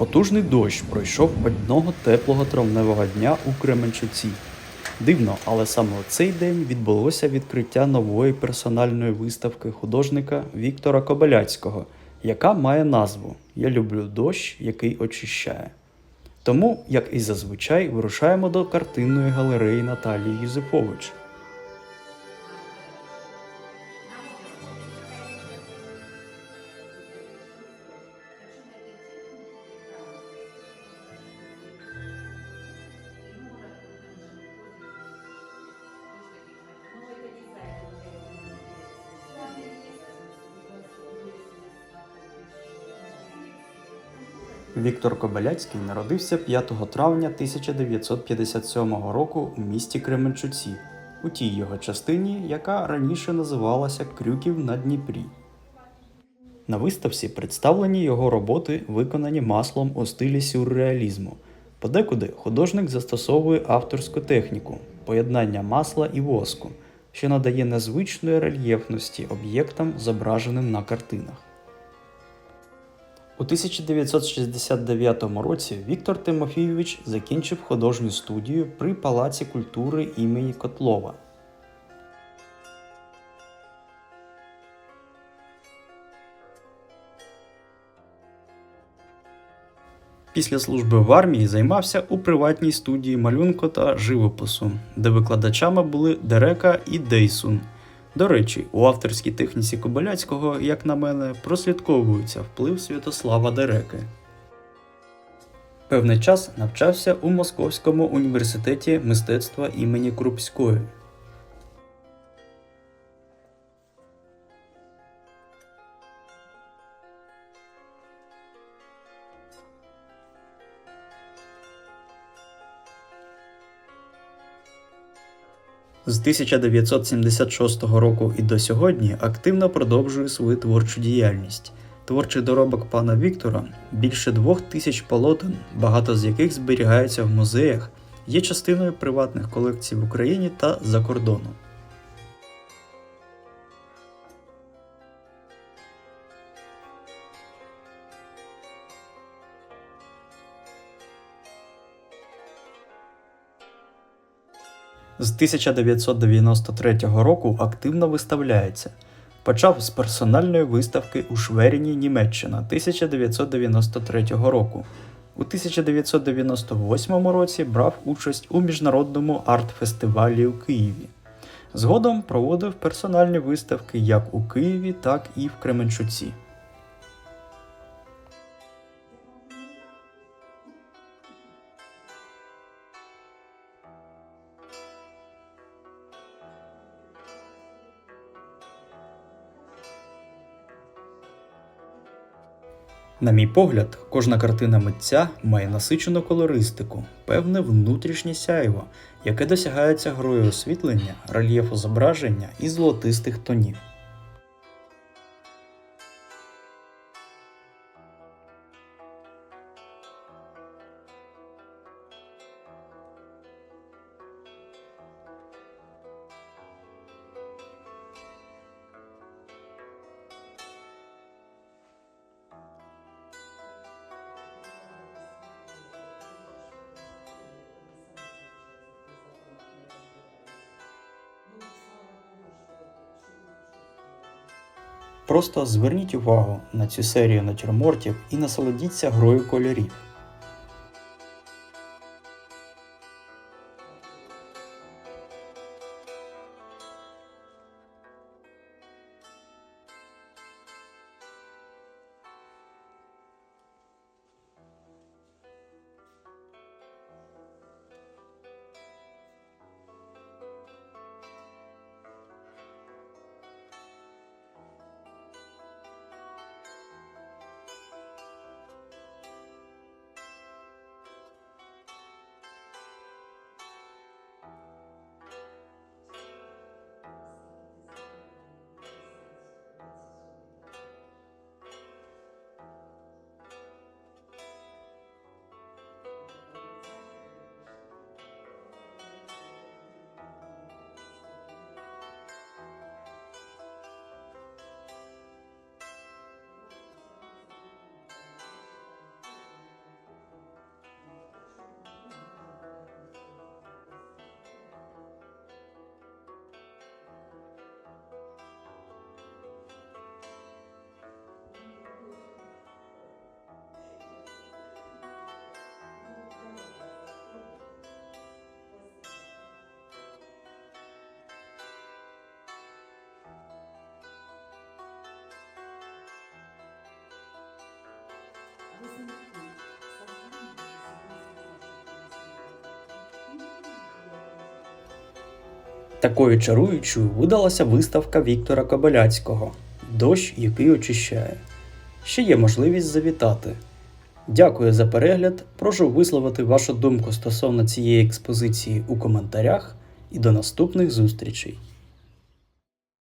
Потужний дощ пройшов одного теплого травневого дня у Кременчуці. Дивно, але саме у цей день відбулося відкриття нової персональної виставки художника Віктора Кобиляцького, яка має назву Я люблю дощ, який очищає. Тому, як і зазвичай, вирушаємо до картинної галереї Наталії Юзефович. Віктор Кобиляцький народився 5 травня 1957 року у місті Кременчуці, у тій його частині, яка раніше називалася Крюків на Дніпрі. На виставці представлені його роботи, виконані маслом у стилі сюрреалізму. Подекуди художник застосовує авторську техніку поєднання масла і воску, що надає незвичної рельєфності об'єктам, зображеним на картинах. У 1969 році Віктор Тимофійович закінчив художню студію при Палаці культури імені Котлова. Після служби в армії займався у приватній студії малюнку та живопису, де викладачами були Дерека і Дейсун. До речі, у авторській техніці Кобиляцького, як на мене, прослідковується вплив Святослава Дереки. Певний час навчався у Московському університеті мистецтва імені Крупської. З 1976 року і до сьогодні активно продовжує свою творчу діяльність. Творчий доробок пана Віктора більше двох тисяч полотен, багато з яких зберігаються в музеях, є частиною приватних колекцій в Україні та за кордоном. З 1993 року активно виставляється. Почав з персональної виставки у Шверіні, Німеччина 1993 року. У 1998 році брав участь у міжнародному арт-фестивалі у Києві. Згодом проводив персональні виставки як у Києві, так і в Кременчуці. На мій погляд, кожна картина митця має насичену колористику, певне внутрішнє сяйво, яке досягається грою освітлення, рельєфу зображення і золотистих тонів. Просто зверніть увагу на цю серію натюрмортів і насолодіться грою кольорів. Такою чаруючою видалася виставка Віктора Кобиляцького Дощ, який очищає. Ще є можливість завітати. Дякую за перегляд. Прошу висловити вашу думку стосовно цієї експозиції у коментарях і до наступних зустрічей.